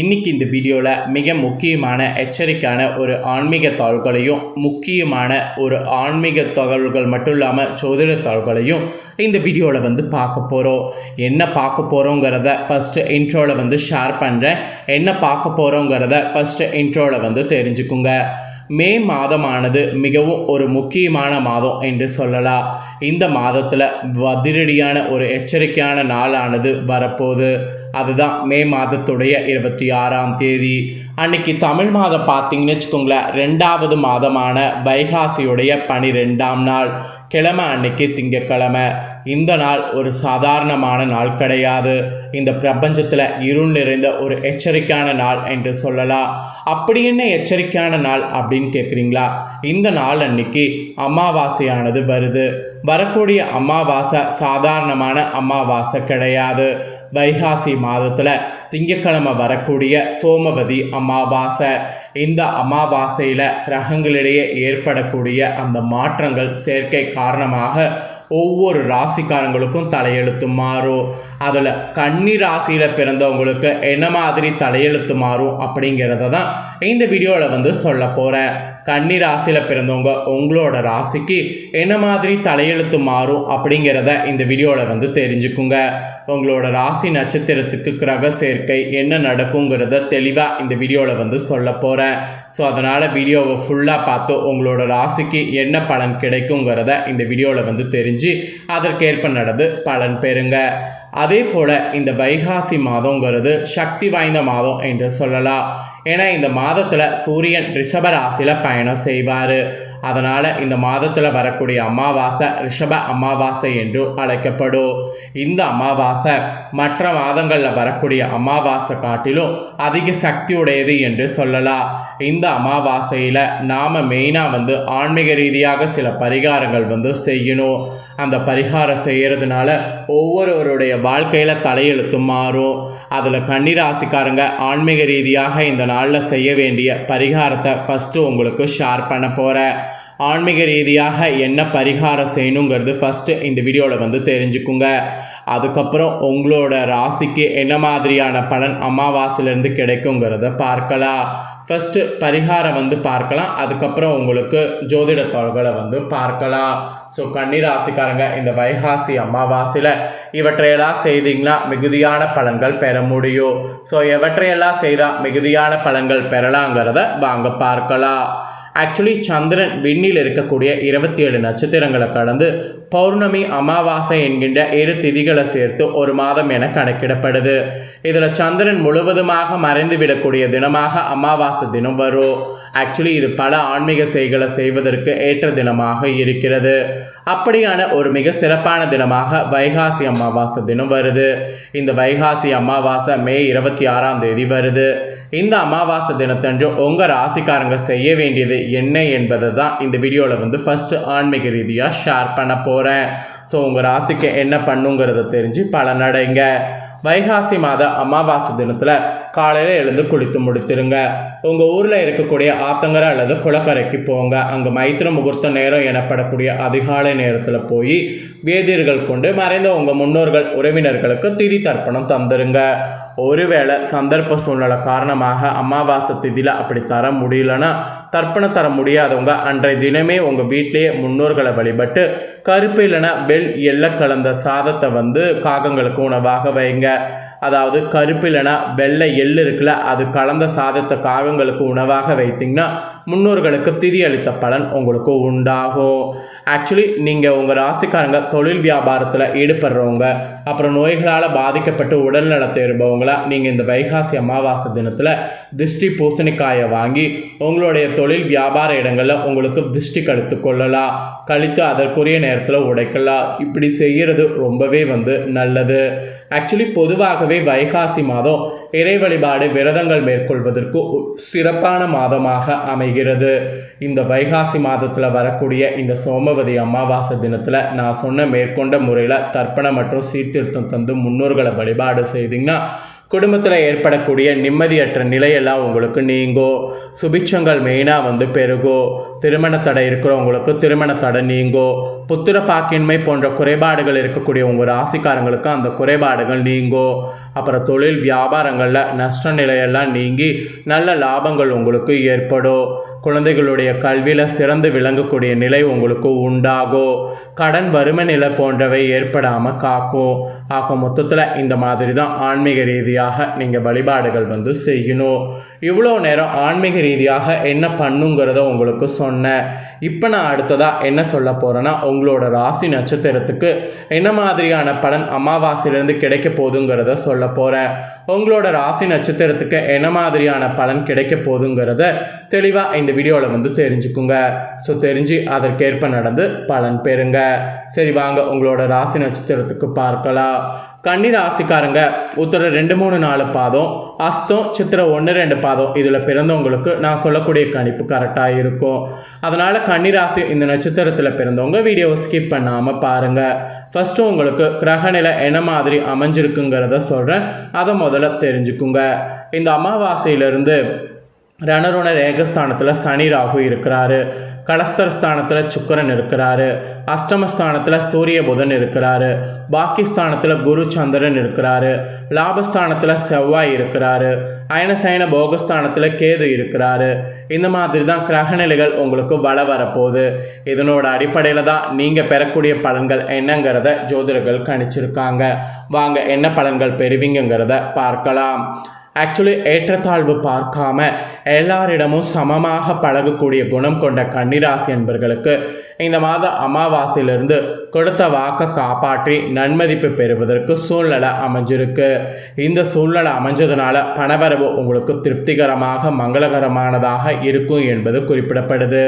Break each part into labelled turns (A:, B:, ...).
A: இன்னைக்கு இந்த வீடியோவில் மிக முக்கியமான எச்சரிக்கையான ஒரு ஆன்மீக தாள்களையும் முக்கியமான ஒரு ஆன்மீக தகவல்கள் மட்டும் இல்லாமல் சோதிட தாள்களையும் இந்த வீடியோவில் வந்து பார்க்க போகிறோம் என்ன பார்க்க போகிறோங்கிறத ஃபஸ்ட்டு இன்ட்ரோவில் வந்து ஷேர் பண்ணுறேன் என்ன பார்க்க போகிறோங்கிறத ஃபஸ்ட்டு இன்ட்ரோவில் வந்து தெரிஞ்சுக்குங்க. மே மாதமானது மிகவும் ஒரு முக்கியமான மாதம் என்று சொல்லலாம். இந்த மாதத்தில் அதிரடியான ஒரு எச்சரிக்கையான நாளானது வரப்போகுது. அதுதான் மே மாதத்துடைய இருபத்தி ஆறாம் தேதி. அன்னைக்கு தமிழ் மாதம் பார்த்தீங்கன்னு வச்சுக்கோங்களேன் ரெண்டாவது மாதமான வைகாசியுடைய பனிரெண்டாம் நாள். கிழமை அன்னைக்கு திங்கக்கிழமை இந்த நாள் ஒரு சாதாரணமான நாள் கிடையாது. இந்த பிரபஞ்சத்தில் இருள் நிறைந்த ஒரு எச்சரிக்கையான நாள் என்று சொல்லலாம். அப்படி என்ன எச்சரிக்கையான நாள் அப்படின்னு கேட்குறீங்களா இந்த நாள் அன்னைக்கு அமாவாசையானது வருது. வரக்கூடிய அமாவாசை சாதாரணமான அமாவாசை கிடையாது. வைகாசி மாதத்தில் திங்கக்கிழமை வரக்கூடிய சோமவதி அமாவாசை. இந்த அமாவாசையில் கிரகங்களிடையே ஏற்படக்கூடிய அந்த மாற்றங்கள் சேர்க்கை காரணமாக ஒவ்வொரு ராசிக்காரங்களுக்கும் தலையெழுத்து மாறும். அதில் கன்னி ராசியில் பிறந்தவங்களுக்கு என்ன மாதிரி தலையெழுத்து மாறும் அப்படிங்கிறத தான் இந்த வீடியோவில் வந்து சொல்ல போகிறேன் கன்னி ராசியில் பிறந்தவங்க உங்களோட ராசிக்கு என்ன மாதிரி தலையெழுத்து மாறும் அப்படிங்கிறத இந்த வீடியோவில் வந்து தெரிஞ்சுக்குங்க. உங்களோட ராசி நட்சத்திரத்துக்கு கிரக சேர்க்கை என்ன நடக்குங்கிறத தெளிவாக இந்த வீடியோவில் வந்து சொல்ல போகிறேன் ஸோ அதனால் வீடியோவை ஃபுல்லாக பார்த்து உங்களோட ராசிக்கு என்ன பலன் கிடைக்குங்கிறத இந்த வீடியோவில் வந்து தெரிஞ்சு அதற்கேற்ப நடந்து பலன் பெறுங்க. அதே போல் இந்த வைகாசி மாதங்கிறது சக்தி வாய்ந்த மாதம் என்று சொல்லலாம். ஏன்னா இந்த மாதத்தில் சூரியன் ரிஷப ராசியில் பயணம் செய்வார். அதனால் இந்த மாதத்தில் வரக்கூடிய அமாவாசை ரிஷப அமாவாசை என்று அழைக்கப்படும். இந்த அமாவாசை மற்ற மாதங்களில் வரக்கூடிய அமாவாசை காட்டிலும் அதிக சக்தி உடையது என்று சொல்லலாம். இந்த அமாவாசையில் நாம் மெயினாக வந்து ஆன்மீக ரீதியாக சில பரிகாரங்கள் வந்து செய்யணும். அந்த பரிகாரம் செய்கிறதுனால ஒவ்வொருவருடைய வாழ்க்கையில் தலையெழுத்து மாறும். அதில் கன்னிராசிக்காரங்க ஆன்மீக ரீதியாக இந்த நாளில் செய்ய வேண்டிய பரிகாரத்தை ஃபஸ்ட்டு உங்களுக்கு ஷேர் பண்ண போகிறேன் ஆன்மீக ரீதியாக என்ன பரிகாரம் செய்யணுங்கிறது ஃபஸ்ட்டு இந்த வீடியோவில் வந்து தெரிஞ்சுக்குங்க. அதுக்கப்புறம் உங்களோட ராசிக்கு என்ன மாதிரியான பலன் அமாவாசையிலேருந்து கிடைக்குங்கிறத பார்க்கலாம். ஃபஸ்ட்டு பரிகாரம் வந்து பார்க்கலாம். அதுக்கப்புறம் உங்களுக்கு ஜோதிட தாள்களை வந்து பார்க்கலாம். ஸோ கன்னிராசிக்காரங்க இந்த வைகாசி அமாவாசையில் இவற்றையெல்லாம் செய்தீங்கன்னா மிகுதியான பலன்கள் பெற முடியும். ஸோ எவற்றையெல்லாம் செய்தால் மிகுதியான பலன்கள் பெறலாங்கிறத வாங்க பார்க்கலாம். ஆக்சுவலி சந்திரன் விண்ணில் இருக்கக்கூடிய இருபத்தி ஏழு நட்சத்திரங்களை கடந்து பௌர்ணமி அமாவாசை என்கின்ற இரு திதிகளை சேர்த்து ஒரு மாதம் என கணக்கிடப்படுது. இதில் சந்திரன் முழுவதுமாக மறைந்து விடக்கூடிய தினமாக அமாவாசை தினம் வரும். ஆக்சுவலி இது பல ஆன்மீக செய்களை செய்வதற்கு ஏற்ற தினமாக இருக்கிறது. அப்படியான ஒரு மிக சிறப்பான தினமாக வைகாசி அமாவாசை தினம் வருது. இந்த வைகாசி அமாவாசை மே இருபத்தி ஆறாம் தேதி வருது. இந்த அமாவாசை தினத்தன்று உங்கள் ராசிக்காரங்க செய்ய வேண்டியது என்ன என்பதை தான் இந்த வீடியோவில் வந்து ஃபஸ்ட்டு ஆன்மீக ரீதியாக ஷேர் பண்ண போகிறேன் ஸோ உங்கள் ராசிக்கு என்ன பண்ணுங்கிறத தெரிஞ்சு பலனடைங்க. வைகாசி மாத அமாவாசை தினத்தில் காலையில் எழுந்து குளித்து முடித்துருங்க. உங்கள் ஊரில் இருக்கக்கூடிய ஆத்தங்கரை அல்லது குளக்கரைக்கு போங்க. அங்கே மைத்திர முகூர்த்த நேரம் எனப்படக்கூடிய அதிகாலை நேரத்தில் போய் வேதியர்கள் கொண்டு மறைந்த உங்கள் முன்னோர்கள் உறவினர்களுக்கு திதி தர்ப்பணம் தந்துருங்க. ஒருவேளை சந்தர்ப்ப சூழ்நிலை காரணமாக அமாவாசை திதியில் அப்படி தர முடியலன்னா தர்ப்பணம் தர முடியாதவங்க அன்றைய தினமே உங்கள் வீட்டிலேயே முன்னோர்களை வழிபட்டு கருப்பு இல்லைன்னா வெள் எல்லை கலந்த சாதத்தை வந்து காகங்களுக்கு உணவாக வைங்க. அதாவது கருப்பு இல்லைன்னா வெள்ளை எள்ளு இருக்குல்ல அது கலந்த சாதத்தை காகங்களுக்கு உணவாக வைத்திங்கன்னா முன்னோர்களுக்கு திதி அளித்த பலன் உங்களுக்கு உண்டாகும் ஆக்சுவலி நீங்கள் உங்கள் ராசிக்காரங்க தொழில் வியாபாரத்தில் ஈடுபடுறவங்க அப்புறம் நோய்களால் பாதிக்கப்பட்டு உடல்நலத்தை இருப்பவங்கள நீங்கள் இந்த வைகாசி அமாவாசை தினத்தில் திருஷ்டி பூசணிக்காயை வாங்கி உங்களுடைய தொழில் வியாபார இடங்களில் உங்களுக்கு திருஷ்டி கழித்து கொள்ளலாம். கழித்து அதற்குரிய நேரத்தில் உடைக்கலாம். இப்படி செய்கிறது ரொம்பவே வந்து நல்லது. ஆக்சுவலி பொதுவாகவே வைகாசி மாதம் இறை வழிபாடு விரதங்கள் மேற்கொள்வதற்கு சிறப்பான மாதமாக அமைகிறது. இந்த வைகாசி மாதத்தில் வரக்கூடிய இந்த சோமவதி அமாவாசை தினத்தில் நான் சொன்ன மேற்கொண்ட முறையில் தர்ப்பணம் மற்றும் சீர்திருத்தம் தந்து முன்னோர்களை வழிபாடு செய்தீங்கன்னா குடும்பத்தில் ஏற்படக்கூடிய நிம்மதியற்ற நிலையெல்லாம் உங்களுக்கு நீங்கும் சுபிட்சங்கள் மெயினாக வந்து பெருகும் திருமண தடை இருக்கிறவங்களுக்கு திருமண தடை நீங்கும் புத்திர பாக்கின்மை போன்ற குறைபாடுகள் இருக்கக்கூடிய உங்கள் ராசிக்காரங்களுக்கு அந்த குறைபாடுகள் நீங்கும் அப்புறம் தொழில் வியாபாரங்களில் நஷ்ட நிலையெல்லாம் நீங்கி நல்ல லாபங்கள் உங்களுக்கு ஏற்படும். குழந்தைகளுடைய கல்வியில் சிறந்து விளங்கக்கூடிய நிலை உங்களுக்கு உண்டாகும். கடன் வறுமை நிலை போன்றவை ஏற்படாமல் காக்கும். ஆக மொத்தத்தில் இந்த மாதிரி தான் ஆன்மீக ரீதியாக நீங்கள் வழிபாடுகள் வந்து செய்யணும். இவ்வளோ நேரம் ஆன்மீக ரீதியாக என்ன பண்ணுங்கிறத உங்களுக்கு சொன்னேன். இப்போ நான் அடுத்ததாக என்ன சொல்ல போகிறேன்னா உங்களோட ராசி நட்சத்திரத்துக்கு என்ன மாதிரியான பலன் அமாவாசையிலேருந்து கிடைக்க போகுதுங்கிறத சொல்ல போகிற உங்களோட ராசி நட்சத்திரத்துக்கு என்ன மாதிரியான பலன் கிடைக்க போகுதுங்கிறத தெளிவாக இந்த வீடியோவில் வந்து தெரிஞ்சுக்குங்க. ஸோ தெரிஞ்சு அதற்கேற்ப நடந்து பலன் பெறுங்க. சரி வாங்க உங்களோட ராசி நட்சத்திரத்துக்கு பார்க்கலாம். கன்னி ராசிக்காரங்க உத்தர ரெண்டு மூணு நாலு பாதம் அஸ்தம் சித்திர ஒன்று ரெண்டு பாதம். இதில் பிறந்தவங்களுக்கு நான் சொல்லக்கூடிய கணிப்பு கரெக்டாக இருக்கும். அதனால் கன்னி ராசி இந்த நட்சத்திரத்தில் பிறந்தவங்க வீடியோவை ஸ்கிப் பண்ணாமல் பாருங்கள் ஃபஸ்ட்டு உங்களுக்கு கிரகநிலை என்ன மாதிரி அமைஞ்சிருக்குங்கிறத சொல்கிறேன் அதை முதல்ல தெரிஞ்சுக்குங்க. இந்த அமாவாசையிலிருந்து ரணருண ரேகஸ்தானத்தில் சனி ராகு இருக்கிறாரு. கலஸ்தர ஸ்தானத்தில் சுக்கரன் இருக்கிறாரு. அஷ்டமஸ்தானத்தில் சூரிய புதன் இருக்கிறாரு. பாக்கிஸ்தானத்தில் குரு சந்திரன் இருக்கிறாரு. லாபஸ்தானத்தில் செவ்வாய் இருக்கிறாரு. அயனசயன போகஸ்தானத்தில் கேது இருக்கிறாரு. இந்த மாதிரி தான் கிரகநிலைகள் உங்களுக்கு வள வரப்போகுது. இதனோட அடிப்படையில் தான் நீங்கள் பெறக்கூடிய பலன்கள் என்னங்கிறத ஜோதிடர்கள் கணிச்சிருக்காங்க. வாங்க என்ன பலன்கள் பெறுவீங்கிறத பார்க்கலாம். ஆக்சுவலி ஏற்றத்தாழ்வு பார்க்காம எல்லாரிடமும் சமமாக பழகக்கூடிய குணம் கொண்ட கன்னிராசி என்பர்களுக்கு இந்த மாத அமாவாசையிலிருந்து கொடுத்த வாக்கை காப்பாற்றி நன்மதிப்பு பெறுவதற்கு சூழ்நிலை அமைஞ்சிருக்கு. இந்த சூழ்நிலை அமைஞ்சதுனால பணவரவு உங்களுக்கு திருப்திகரமாக மங்களகரமானதாக இருக்கும் என்பது குறிப்பிடப்படுது.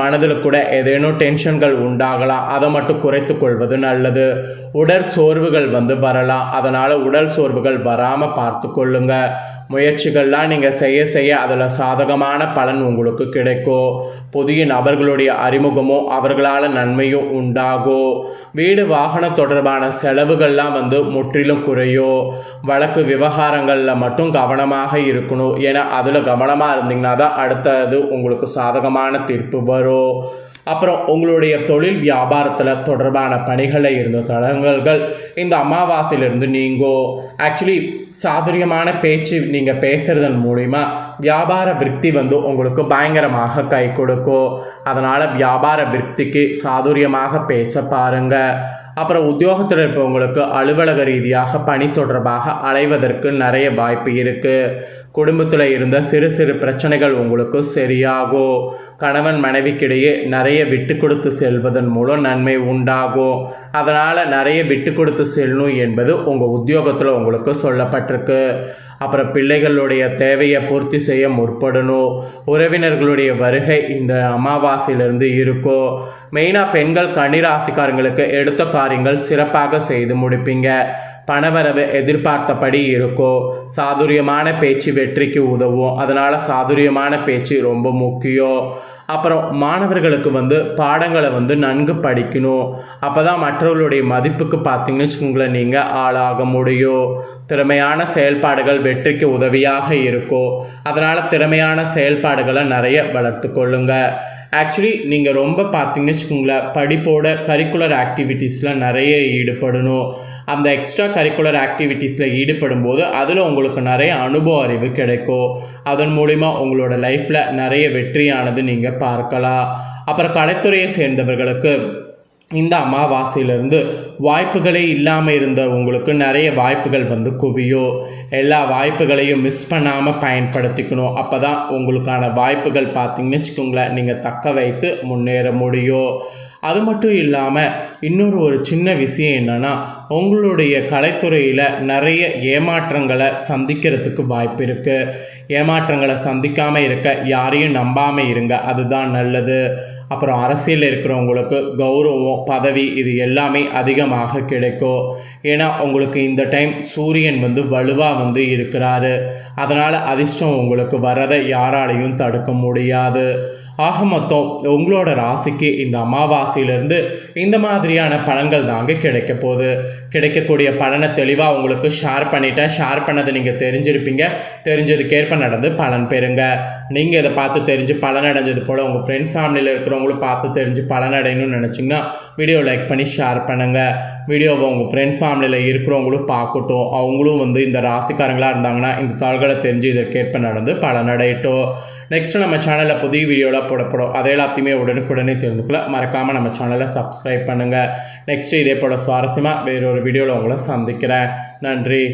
A: மனதில் கூட ஏதேனும் டென்ஷன்கள் உண்டாகலாம். அதை மட்டும் குறைத்து கொள்வது நல்லது. உடற் சோர்வுகள் வந்து வரலாம். அதனால் உடல் சோர்வுகள் வராமல் பார்த்து கொள்ளுங்கள் முயற்சிகள்லாம் நீங்கள் செய்ய செய்ய அதில் சாதகமான பலன் உங்களுக்கு கிடைக்கும் புதிய நபர்களுடைய அறிமுகமும் அவர்களால் நன்மையும் உண்டாகும் வீடு வாகனம் தொடர்பான செலவுகள்லாம் வந்து முற்றிலும் குறையும் வழக்கு விவகாரங்களில் மட்டும் கவனமாக இருக்கணும். ஏன்னா அதில் கவனமாக இருந்தீங்கன்னா தான் அடுத்தது உங்களுக்கு சாதகமான தீர்ப்பு வரும். அப்புறம் உங்களுடைய தொழில் வியாபாரத்தில் தொடர்பான பணிகளை இருந்த தடங்கல்கள். இந்த அமாவாசையிலிருந்து நீங்கோ ஆக்சுவலி சாதுரியமான பேச்சு நீங்கள் பேசுகிறதன் மூலிமா வியாபார விருத்தி வந்து உங்களுக்கு பயங்கரமாக கை கொடுக்கும் அதனால் வியாபார விருத்திக்கு சாதுரியமாக பேச பாருங்கள் அப்புறம் உத்தியோகத்தில் இருப்பவங்களுக்கு அலுவலக ரீதியாக பணி தொடர்பாக அலைவதற்கு நிறைய வாய்ப்பு இருக்குது குடும்பத்தில் இருந்த சிறு சிறு பிரச்சனைகள் உங்களுக்கு சரியாகும் கணவன் மனைவிக்கிடையே நிறைய விட்டு கொடுத்து செல்வதன் மூலம் நன்மை உண்டாகும் அதனால் நிறைய விட்டு கொடுத்து செல்லணும் என்பது உங்கள் உத்தியோகத்தில் உங்களுக்கு சொல்லப்பட்டிருக்கு. அப்புறம் பிள்ளைகளுடைய தேவையை பூர்த்தி செய்ய முற்படணும். உறவினர்களுடைய வருகை இந்த அமாவாசையிலிருந்து இருக்கும் மெயினாக பெண்கள் கன்னிராசிக்காரங்களுக்கு எடுத்த காரியங்கள் சிறப்பாக செய்து முடிப்பீங்க. பணவரவு எதிர்பார்த்தபடி இருக்கும் சாதுரியமான பேச்சு வெற்றிக்கு உதவும். அதனால் சாதுரியமான பேச்சு ரொம்ப முக்கியம். அப்புறம் மாணவர்களுக்கு வந்து பாடங்களை வந்து நன்கு படிக்கணும். அப்போ தான் மற்றவர்களுடைய மதிப்புக்கு பார்த்தீங்கன்னு வச்சுக்கோங்களேன் நீங்கள் ஆளாக முடியும். திறமையான செயல்பாடுகள் வெற்றிக்கு உதவியாக இருக்கும். அதனால் திறமையான செயல்பாடுகளை நிறைய வளர்த்து கொள்ளுங்கள் ஆக்சுவலி நீங்கள் ரொம்ப பார்த்தீங்கன்னு வச்சுக்கோங்களேன் படிப்போட கரிக்குலர் ஆக்டிவிட்டீஸ்லாம் நிறைய ஈடுபடணும். அந்த எக்ஸ்ட்ரா கரிக்குலர் ஆக்டிவிட்டீஸில் ஈடுபடும் போது அதில் உங்களுக்கு நிறைய அனுபவ அறிவு கிடைக்கும். அதன் மூலிமா உங்களோட லைஃப்பில் நிறைய வெற்றியானது நீங்கள் பார்க்கலாம். அப்புறம் கலைத்துறையை சேர்ந்தவர்களுக்கு இந்த அமாவாசையிலிருந்து வாய்ப்புகளே இல்லாமல் இருந்த உங்களுக்கு நிறைய வாய்ப்புகள் வந்து குவியும் எல்லா வாய்ப்புகளையும் மிஸ் பண்ணாமல் பயன்படுத்திக்கணும். அப்போ தான் உங்களுக்கான வாய்ப்புகள் பார்த்திங்கன்னு வச்சுக்கோங்களேன் நீங்கள் தக்க வைத்து முன்னேற முடியும் அது மட்டும் இல்லாமல் இன்னொரு ஒரு சின்ன விஷயம் என்னென்னா உங்களுடைய கலைத்துறையில் நிறைய ஏமாற்றங்களை சந்திக்கிறதுக்கு வாய்ப்பு இருக்குது ஏமாற்றங்களை சந்திக்காமல் இருக்க யாரையும் நம்பாமல் இருங்க. அதுதான் நல்லது. அப்புறம் அரசியலில் இருக்கிறவங்களுக்கு கௌரவம் பதவி இது எல்லாமே அதிகமாக கிடைக்கும். ஏன்னா உங்களுக்கு இந்த டைம் சூரியன் வந்து வலுவாக வந்து இருக்கிறாரு. அதனால் அதிர்ஷ்டம் உங்களுக்கு வரதை யாராலையும் தடுக்க முடியாது. ஆக மொத்தம் உங்களோட ராசிக்கு இந்த அமாவாசையிலிருந்து இந்த மாதிரியான பலன்கள் தாங்க கிடைக்க போகுது. கிடைக்கக்கூடிய பலனை தெளிவாக உங்களுக்கு ஷேர் பண்ணிட்டேன். ஷேர் பண்ணதை நீங்கள் தெரிஞ்சிருப்பீங்க. தெரிஞ்சதுக்கேற்ப நடந்து பலன் பெறுங்க. நீங்கள் இதை பார்த்து தெரிஞ்சு பலன் அடைஞ்சது போல் உங்கள் ஃப்ரெண்ட்ஸ் ஃபேமிலியில் இருக்கிறவங்களும் பார்த்து தெரிஞ்சு பலன் அடையணும்னு நினச்சிங்கன்னா வீடியோ லைக் பண்ணி ஷேர் பண்ணுங்கள் வீடியோவை உங்கள் ஃப்ரெண்ட் ஃபேமிலியில் இருக்கிறவங்களும் பார்க்கட்டும். அவங்களும் வந்து இந்த ராசிக்காரங்களாக இருந்தாங்கன்னா இந்த தாள்களை தெரிஞ்சு இதற்கேற்ப நடந்து பலனடையட்டும். நெக்ஸ்ட்டு நம்ம சேனலில் புதிய வீடியோலாம் போடப்படும் அதை எல்லாத்தையுமே உடனுக்குடனே தெரிந்துக்கல மறக்காமல் நம்ம சேனலை சப்ஸ்கிரைப் பண்ணுங்கள் நெக்ஸ்ட்டு இதே போல் சுவாரஸ்யமாக வேறொரு வீடியோவில் உங்களை சந்திக்கிறேன். நன்றி.